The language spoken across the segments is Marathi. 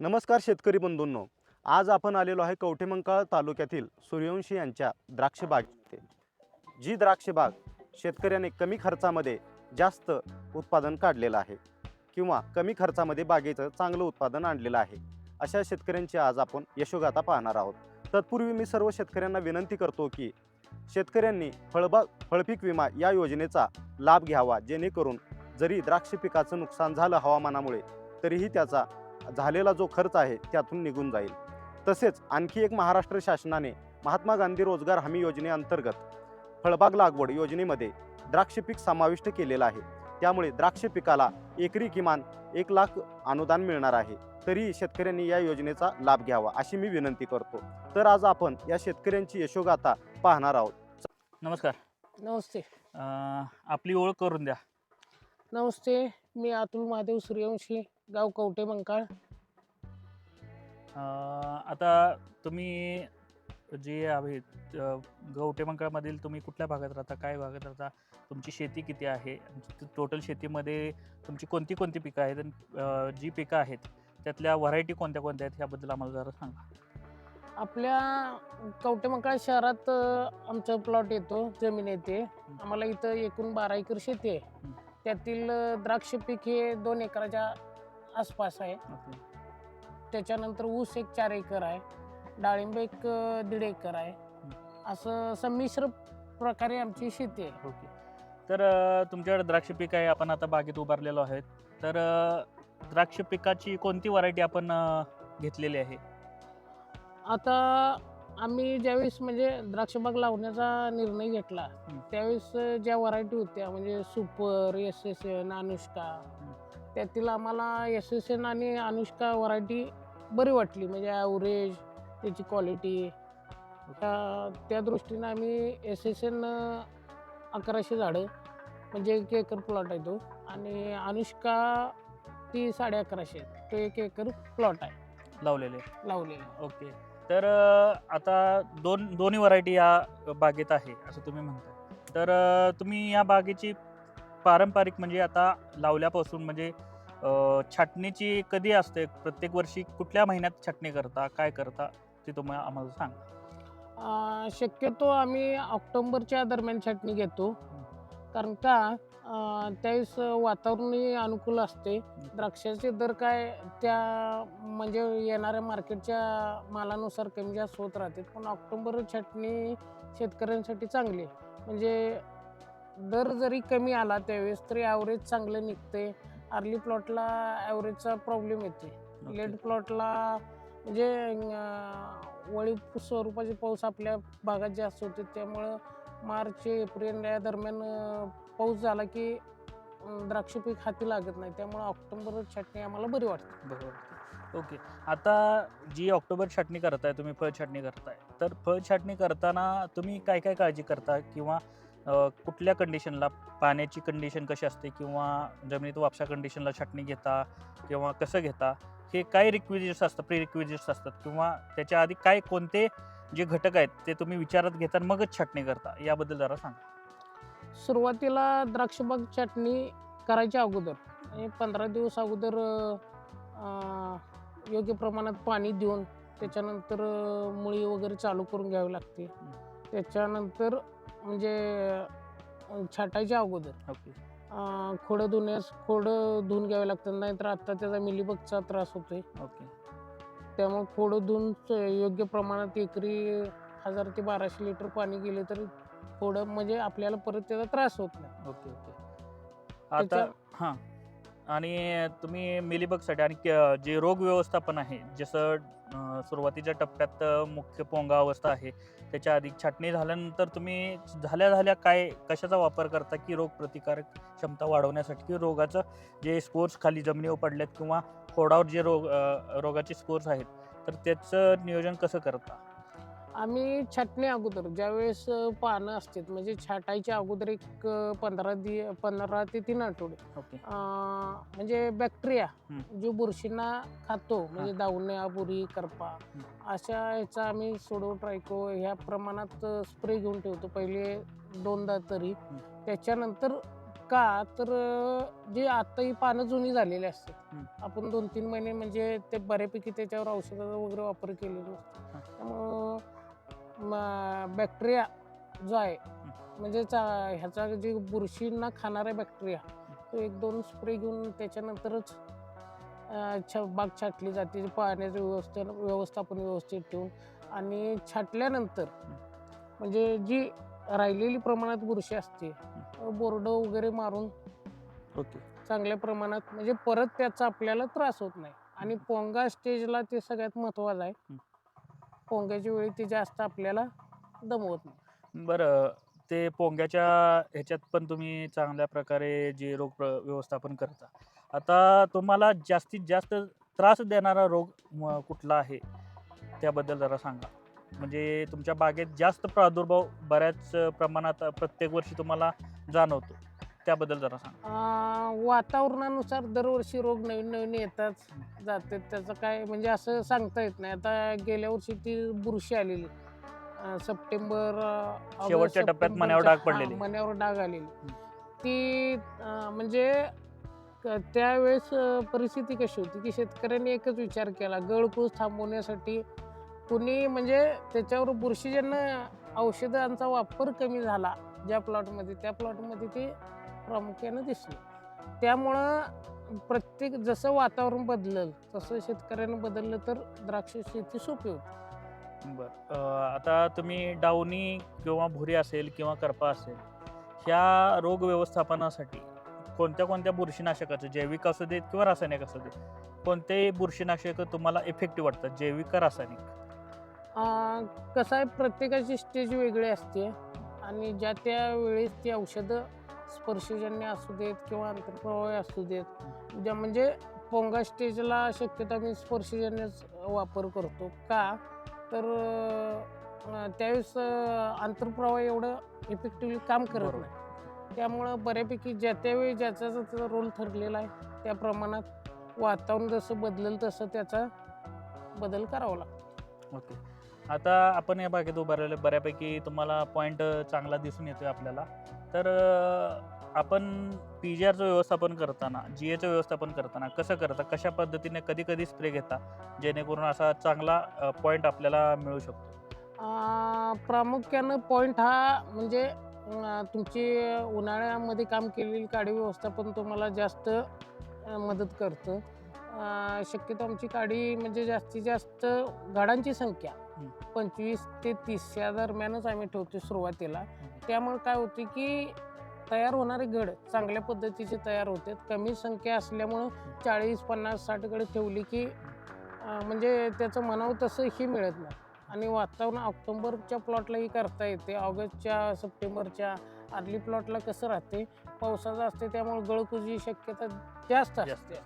नमस्कार शेतकरी बंधूंनो. आज आपण आलेलो आहे कवठेमंकाळ तालुक्यातील सूर्यवंशी यांच्या द्राक्षबागे जी द्राक्ष बाग शेतकऱ्याने कमी खर्चामध्ये जास्त उत्पादन काढलेलं आहे किंवा कमी खर्चामध्ये बागेचं चांगलं उत्पादन आणलेलं आहे अशा शेतकऱ्यांची आज आपण यशोगाथा पाहणार आहोत. तत्पूर्वी मी सर्व शेतकऱ्यांना विनंती करतो की शेतकऱ्यांनी फळबाग फळपीक विमा या योजनेचा लाभ घ्यावा जेणेकरून जरी द्राक्ष पिकाचं नुकसान झालं हवामानामुळे तरीही त्याचा झालेला जो खर्च आहे त्यातून निघून जाईल. तसेच आणखी एक महाराष्ट्र शासनाने महात्मा गांधी रोजगार हमी योजनेअंतर्गत फळबाग लागवड योजनेमध्ये द्राक्ष पीक समाविष्ट केलेलं आहे. त्यामुळे द्राक्ष पिकाला एकरी किमान एक लाख अनुदान मिळणार आहे. तरी शेतकऱ्यांनी या योजनेचा लाभ घ्यावा अशी मी विनंती करतो. तर आज आपण या शेतकऱ्यांची यशोगाथा पाहणार आहोत. नमस्कार. नमस्ते. अं, आपली ओळख करून द्या. नमस्ते. मी अतुल महादेव सूर्यवंशी गाव कवटे मंकाळ आता तुम्ही जे आहेत अं, गवटेमंकाळमधील तुम्ही कुठल्या भागात राहता काय भागात राहता तुमची शेती किती आहे टोटल शेतीमध्ये तुमची कोणती कोणती पिकं आहेत आणि जी पिकं आहेत त्यातल्या व्हरायटी कोणत्या कोणत्या आहेत ह्याबद्दल आम्हाला जरा सांगा. आपल्या कवटे मंकाळ शहरात आमचं प्लॉट येतो जमीन येते. आम्हाला इथं एकूण बारा एकर शेती आहे. त्यातील द्राक्ष पीक हे दोन एकराच्या आसपास आहे. त्याच्यानंतर ऊस एक चार एकर आहे डाळिंब एक दीड एकर आहे. असं संमिश्र प्रकारे आमची शेती आहे. ओके. तर अं, तुमच्याकडे द्राक्ष पीक आहे आपण आता बागेत उभारलेलो आहेत. तर अं, द्राक्ष पिकाची कोणती व्हरायटी आपण अं, घेतलेली आहे? आता आम्ही ज्यावेळेस म्हणजे द्राक्षबाग लावण्याचा निर्णय घेतला हं. त्यावेळेस ज्या व्हरायटी होत्या म्हणजे super S S N Anushka त्यातील आम्हाला एस एस एन आणि अनुष्का व्हरायटी बरी वाटली म्हणजे ॲव्हरेज त्याची क्वालिटी त्या त्या दृष्टीनं आम्ही एस एस एन अकराशे झाडं म्हणजे एक एकर प्लॉट आहे तो. आणि अनुष्का ती साडे अकराशे. तो एक एकर प्लॉट आहे. लावलेले. लावलेला. ओके. तर आता दोन दोन्ही व्हरायटी या बागेत आहे असं तुम्ही म्हणताय. तर तुम्ही या बागेची पारंपरिक म्हणजे आता लावल्यापासून म्हणजे छाटणीची कधी असते? प्रत्येक वर्षी कुठल्या महिन्यात छाटणी करता? काय करता? ते तुम्ही आम्हाला सांगा. शक्यतो आम्ही ऑक्टोबरच्या दरम्यान छाटणी घेतो. कारण का? त्यावेळेस वातावरणही अनुकूल असते. द्राक्षाचे दर काय? त्या म्हणजे येणाऱ्या मार्केटच्या मालानुसार कमी जास्त होत राहते. पण ऑक्टोबर छाटणी शेतकऱ्यांसाठी चांगली. म्हणजे दर जरी कमी आला त्यावेळेस तरी ॲव्हरेज चांगलं निघते. अर्ली प्लॉटला ॲव्हरेजचा प्रॉब्लेम येते. लेट प्लॉटला म्हणजे वळी स्वरूपाचे पाऊस आपल्या भागात जास्त होते त्यामुळं मार्च एप्रिल या दरम्यान पाऊस झाला की द्राक्ष पीक हाती लागत नाही. त्यामुळं ऑक्टोबर छाटणी आम्हाला बरी वाटते. बरोबर ओके. आता जी ऑक्टोबर छाटणी करताय तुम्ही फळ छाटणी करताय तर फळ छाटणी करताना तुम्ही काय काय काळजी करता? किंवा कुठल्या कंडिशनला पाण्याची कंडिशन कशी असते किंवा जमिनीत वापसा कंडिशनला छाटणी घेता किंवा कसं घेता? हे काय रिक्विजिट्स असतात प्री रिक्विजिट्स असतात? किंवा त्याच्या आधी काय कोणते जे घटक आहेत ते तुम्ही विचारात घेता मगच छाटणी करता? याबद्दल जरा सांगा. सुरुवातीला द्राक्षबाग छाटणी करायच्या अगोदर पंधरा दिवस अगोदर योग्य प्रमाणात पाणी देऊन त्याच्यानंतर मुळी वगैरे चालू करून घ्यावी लागते. त्याच्यानंतर म्हणजे छाटायच्या अगोदर. ओके. खोडं धुण्यास खोडं धुवून घ्यावे लागतात नाहीतर आत्ता त्याचा मिलीबगचा त्रास होतोय. ओके. त्यामुळे खोडं धुवून योग्य प्रमाणात एकरी हजार ते बाराशे लिटर पाणी गेले तर खोडं म्हणजे आपल्याला परत त्याचा त्रास होत नाही. Okay okay. आता त्याच्या- हां. आणि तुम्ही मिलीबगसाठी आणि क- जे रोग व्यवस्थापन आहे जसं सुरुवातीच्या टप्प्यात मुख्य पोंगा अवस्था आहे. त्याच्या आधी छाटणी झाल्यानंतर तुम्ही झाल्या झाल्या काय कशाचा वापर करता की रोग प्रतिकारक क्षमता वाढवण्यासाठी? की रोगाचं जे स्कोर्स खाली जमिनीवर पडलेत किंवा खोडावर जे रोग रोगाचे स्कोर्स आहेत तर त्याचं नियोजन कसं करता? आम्ही छाटणी अगोदर ज्यावेळेस पानं असतात म्हणजे छाटायच्या अगोदर एक पंधरा दि पंधरा ते तीन आठवडे ओके अ, म्हणजे बॅक्टेरिया. जो बुरशींना खातो म्हणजे दावण्या बुरी करपा. अशा ह्याचा आम्ही सोडो ट्रायको ह्या प्रमाणात स्प्रे घेऊन ठेवतो पहिले दोनदा तरी. त्याच्यानंतर का तर जी आता ही पानं जुनी झालेली असतात. आपण दोन तीन महिने म्हणजे ते बऱ्यापैकी त्याच्यावर औषधाचा वगैरे वापर केलेला. नसतो त्यामुळं बॅक्टेरिया जो आहे म्हणजे ह्याचा जे बुरशींना खाणारा बॅक्टेरिया तो एक दोन स्प्रे घेऊन त्याच्यानंतरच बाग छाटली जाते. जे पाण्याचं व्यवस्था व्यवस्थापन व्यवस्थित ठेवून आणि छाटल्यानंतर म्हणजे जी राहिलेली प्रमाणात बुरशी असते बोर्ड वगैरे मारून ओके. चांगल्या प्रमाणात म्हणजे परत त्याचा आपल्याला त्रास होत नाही. आणि पोंगा स्टेजला ते सगळ्यात महत्वाचं आहे. पोंग्याच्या वेळी ते जास्त आपल्याला दमवत नाही. बरं ते पोंग्याच्या ह्याच्यात पण तुम्ही चांगल्या प्रकारे जे रोग प्र- व्यवस्थापन करता. आता तुम्हाला जास्तीत जास्त त्रास देणारा रोग म- कुठला आहे? त्याबद्दल जरा सांगा. म्हणजे तुमच्या बागेत जास्त प्रादुर्भाव बऱ्याच प्रमाणात प्रत्येक वर्षी तुम्हाला जाणवतो. त्याबद्दल जरा सांगा. अं, वातावरणानुसार दरवर्षी रोग नवीन नवीन येतात जातात. त्याचं काय म्हणजे असं सांगता येत नाही. आता गेल्या वर्षी ती बुरशी आलेली. अं, सप्टेंबर अं, ऑगस्ट, शेवटच्या टप्प्यात मण्यावर सप्टेंबरच्या- डाग पडलेले. हा, मण्यावर डाग आलेली. ती अं, म्हणजे क- त्यावेळेस अं, परिस्थिती कशी होती की शेतकऱ्यांनी एकच विचार केला. गळकूज थांबवण्यासाठी कुणी म्हणजे त्याच्यावर बुरशीजन्य औषधांचा वापर कमी झाला. ज्या प्लॉटमध्ये त्या प्लॉटमध्ये ते प्रामुख्यानं दिसले. त्यामुळं प्रत्येक जसं वातावरण बदलल तसं शेतकऱ्यानं बदललं तर द्राक्ष शेती सोपी होती. बरं. आता तुम्ही डावणी किंवा भुरी असेल किंवा करपा असेल ह्या रोग व्यवस्थापनासाठी कोणत्या कोणत्या बुरशीनाशकाचं जैविक असू देत किंवा रासायनिक असू देत कोणते बुरशीनाशक तुम्हाला इफेक्टिव्ह वाटतात जैविक का रासायनिक? कसं आहे प्रत्येकाची स्टेज वेगळी असते आणि ज्या त्या वेळेस ती औषधं स्पर्शजन्य असू देत किंवा आंतरप्रवाही असू देत ज्या म्हणजे पोंगा स्टेजला शक्यतो आम्ही स्पर्शजन्यच वापर करतो. का? तर त्यावेळेस अं, आंतरप्रवाह एवढं इफेक्टिव्हली काम करत. नाही. त्यामुळं बऱ्यापैकी ज्या त्यावेळी ज्याचा त्याचा रोल ठरलेला आहे त्या प्रमाणात वातावरण जसं बदलेल तसं त्याचा बदल करावा लागतो. ओके. आता आपण या बागेत उभारलेले बऱ्यापैकी तुम्हाला पॉईंट चांगला दिसून येतोय आपल्याला. तर आपण पी जी आरचं व्यवस्थापन करताना जी एचं व्यवस्थापन करताना कसं करता? कशा पद्धतीने कधी कधी स्प्रे घेता? जेणेकरून असा चांगला पॉईंट आपल्याला मिळू शकतो. प्रामुख्यानं पॉईंट हा म्हणजे तुमची उन्हाळ्यामध्ये काम केलेली काडी व्यवस्थापन तुम्हाला जास्त मदत करतं. शक्यतो आमची काडी म्हणजे जास्तीत जास्त झाडांची संख्या. पंचवीस ते तीस या दरम्यानच आम्ही ठेवतो सुरुवातीला. त्यामुळे काय होते की तयार होणारे घड चांगल्या पद्धतीचे तयार होतात. कमी संख्या असल्यामुळं चाळीस पन्नास साठ गड ठेवली की म्हणजे त्याचं म्हणावं तसं ही मिळत नाही. आणि वातावरण ऑक्टोबरच्या प्लॉटलाही करता येते. ऑगस्टच्या सप्टेंबरच्या आदली प्लॉटला कसं राहते? पावसाचं असते त्यामुळे गळकुजी शक्यता जास्त असते.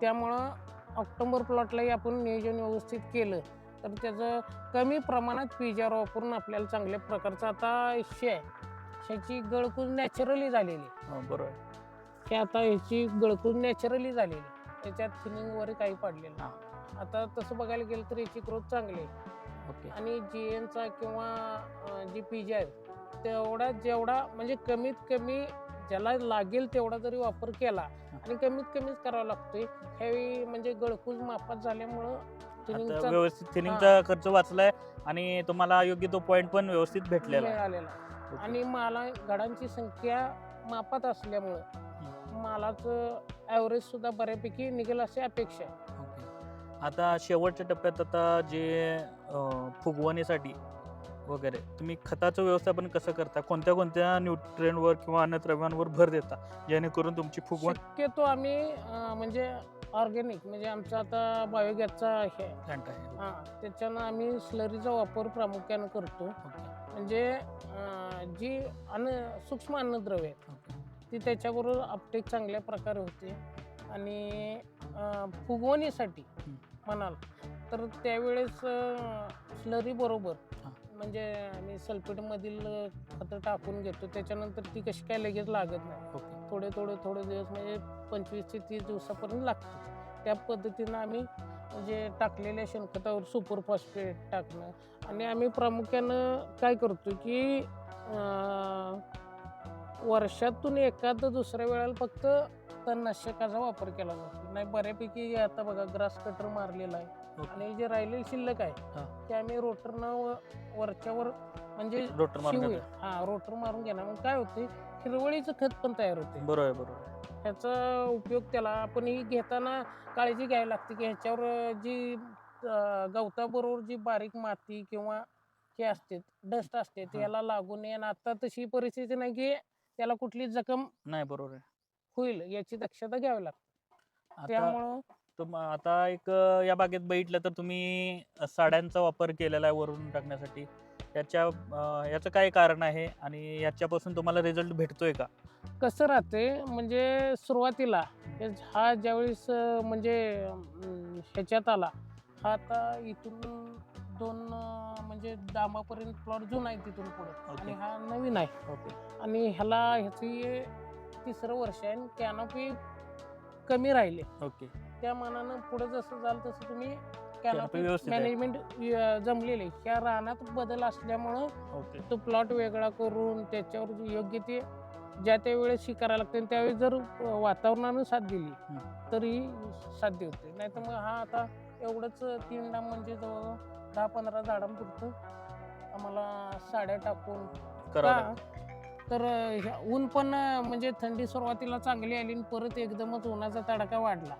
त्यामुळं ऑक्टोबर प्लॉटलाही आपण नियोजन व्यवस्थित केलं. तर त्याचं कमी प्रमाणात पिजार वापरून आपल्याला चांगल्या प्रकारचं आता शे आहे ह्याची गळकूज नॅचरली झालेली आहे. हो, बरोबर की आता ह्याची गळकूज नॅचरली झालेली. त्याच्यात थिनिंग वगैरे काही पडलेलं हा. नाही. आता तसं बघायला गेलं तर याची ग्रोथ चांगली आहे ओके आणि जी एनचा किंवा अं, जी पी जी आहे तेवढा जेवढा म्हणजे कमीत कमी ज्याला लागेल तेवढा जरी वापर केला आणि कमीत कमीच करावा लागतोय ह्यावेळी म्हणजे गळकूज मापात झाल्यामुळं आता थिनिंगचा व्यवस्थित थिनिंगचा खर्च वाचलाय आणि तुम्हाला योग्य तो पॉईंट पण व्यवस्थित भेटलेला आहे. मिळालेला. आणि माला गाडांची संख्या मापात असल्यामुळं मालाचं ॲव्हरेज सुद्धा बऱ्यापैकी निघेल अशी अपेक्षा आहे ओके. आता शेवटच्या टप्प्यात आता जे अं, फुगवणीसाठी वगैरे तुम्ही खताचं व्यवस्थापन कसं करता कोणत्या कोणत्या न्यूट्रियनवर किंवा अन्नद्रव्यांवर भर देता जेणेकरून तुमची फुगवण शक्यतो आम्ही अं, म्हणजे ऑर्गॅनिक म्हणजे आमचा आता बायोगॅसचा हे आहे. प्लांट आहे हां त्याच्यानं आम्ही स्लरीचा वापर प्रामुख्यानं करतो ओके. म्हणजे अं, जी अन्न सूक्ष्म अन्नद्रव्य आहेत ओके. ती त्याच्याबरोबर अपटेक चांगल्या प्रकारे होते आणि अं, फुगवणीसाठी हं. म्हणाल तर त्यावेळेस स्लरी बरोबर हां. म्हणजे आम्ही सल्फेटमधील खतं टाकून घेतो त्याच्यानंतर ती कशी काय लगेच लागत नाही ओके. थोडे थोडे थोडे दिवस म्हणजे पंचवीस ते तीस दिवसापर्यंत लागते त्या पद्धतीनं आम्ही म्हणजे टाकलेल्या शेणखतावर सुपर फॉस्फेट टाकणं आणि आम्ही प्रामुख्यानं काय करतो की वर्षातून एखाद दुसऱ्या वेळेला फक्त तणनाशकाचा वापर केला जातो नाही बऱ्यापैकी आता बघा ग्रास कटर मारलेला आहे. आणि जे राहिलेली शिल्लक. आहे ते आम्ही रोटरनं वरच्यावर म्हणजे रोटर मारून. हा रोटर मारून घेणार मग काय होते हिरवळीचं खत पण तयार होते. बरोबर बरोबर. ह्याचा उपयोग त्याला आपण ही घेताना काळजी घ्यायला लागते की ह्याच्यावर जी अं, गवताबरोबर जी बारीक माती किंवा हे असते डस्ट असते हा. त्याला लागू नये आणि आता तशी परिस्थिती नाही की त्याला कुठली जखम नाही बरोबर आहे. होईल याची दक्षता घ्यावी लागते. आता त्यामुळं तुम आता एक अ, या बागेत बघितलं तर तुम्ही साड्यांचा वापर केलेला आहे वरून टाकण्यासाठी. त्याच्या अ, याचं काय कारण आहे आणि याच्यापासून तुम्हाला रिझल्ट भेटतोय का? कसं राहते म्हणजे सुरुवातीला हे हा ज्यावेळेस अं, म्हणजे अं, ह्याच्यात आला हा आता इथून दोन अं, म्हणजे दामापर्यंत प्लॉट जुना आहे तिथून पुढे. ओके. आणि हा नवीन आहे. ओके. आणि ह्याला ह्याची तिसरं वर्ष आहे आणि कॅनोपी कमी राहिले. ओके. त्या मानानं पुढे जसं झालं तसं तुम्ही व्यवस्थित आहे. मॅनेजमेंट जमलेले ह्या रानात बदल असल्यामुळं ओके तो प्लॉट वेगळा करून त्याच्यावर योग्य ते ज्या त्या वेळेस करायला लागते आणि त्यावेळेस जर वातावरणानं साथ दिली. तरी साध्य होते नाही तर मग हा आता एवढंच तीन डाम म्हणजे जवळ दहा पंधरा झाडांपुरतं आम्हाला साड्या टाकून करावं का? लागतं. तर ह्या- ऊन पण म्हणजे थंडी सुरुवातीला चांगली आली आणि परत एकदमच उन्हाचा तडाखा वाढला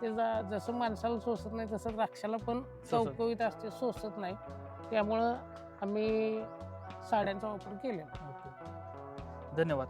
त्याचा जसं माणसाला सोसत नाही तसं द्राक्षाला पण चौकवीत असते सोसत नाही. त्यामुळं आम्ही साड्यांचा वापर ओके. धन्यवाद.